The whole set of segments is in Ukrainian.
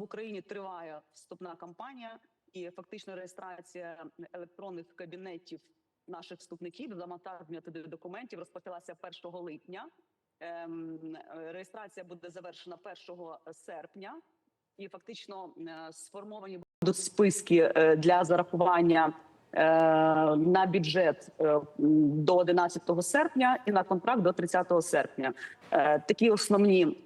В Україні триває вступна кампанія і фактично реєстрація електронних кабінетів наших вступників за туди документів розпочалася 1 липня. Ем, Реєстрація буде завершена 1 серпня, і фактично е, сформовані будуть списки е, для зарахування на бюджет е, до 11 серпня і на контракт до 30 серпня. Е, Такі основні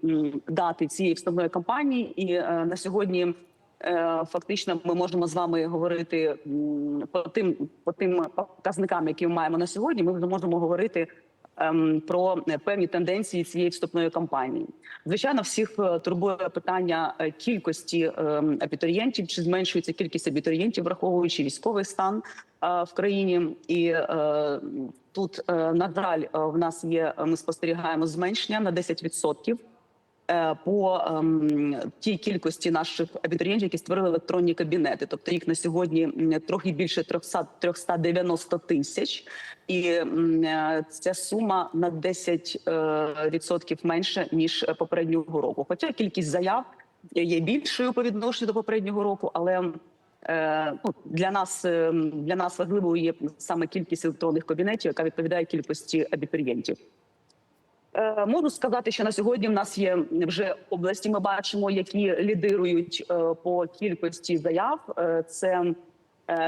дати цієї вступної кампанії, і е, на сьогодні. е, Фактично, ми можемо з вами говорити по тим по тим показникам, які ми маємо на сьогодні. Ми вже можемо говорити про певні тенденції цієї вступної кампанії. Звичайно, всіх е, турбує питання е, кількості ем, абітурієнтів, чи зменшується кількість абітурієнтів, враховуючи військовий стан е, в країні. І тут, на жаль, в нас є. Ми спостерігаємо зменшення на 10% е, по ем, тій кількості наших абітурієнтів, які створили електронні кабінети. Тобто їх на сьогодні трохи більше 300, 390 тисяч, і е, ця сума на 10 е, відсотків менше ніж попереднього року. Хоча кількість заяв є більшою по відношенню до попереднього року, але е, ну, для нас е, для нас важливою є саме кількість електронних кабінетів, яка відповідає кількості абітурієнтів. Е, Можу сказати, що на сьогодні в нас є вже області. Ми бачимо, які лідирують е, по кількості заяв. Е, Це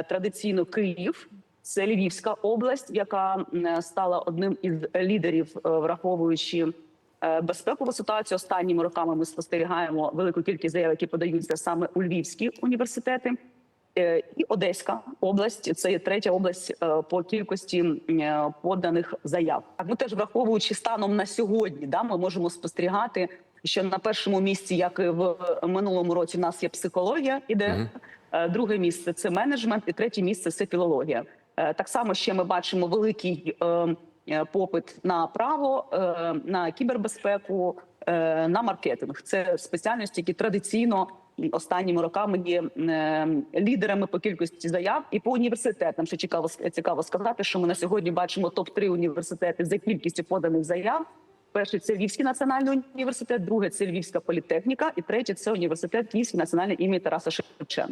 традиційно Київ, це Львівська область, яка стала одним із лідерів, враховуючи безпекову ситуацію. Останніми роками ми спостерігаємо велику кількість заяв, які подаються саме у Львівські університети. Е, І Одеська область це є третя область е, по кількості е, поданих заяв. А ми теж враховуючи станом на сьогодні, да, ми можемо спостерігати, що на першому місці, як і в минулому році, в нас є психологія, іде. Е, друге місце це менеджмент, і третє місце це філологія. Так само ще ми бачимо великий е, е, попит на право, на кібербезпеку, на маркетинг. Це спеціальності, які традиційно останніми роками є е, лідерами по кількості заяв і по університетам. Ще цікаво цікаво сказати, що ми на сьогодні бачимо топ 3 університети за кількістю поданих заяв. Перший це Львівський національний університет, друге це Львівська політехніка, і третє це університет Львівський національний імені Тараса Шевченка.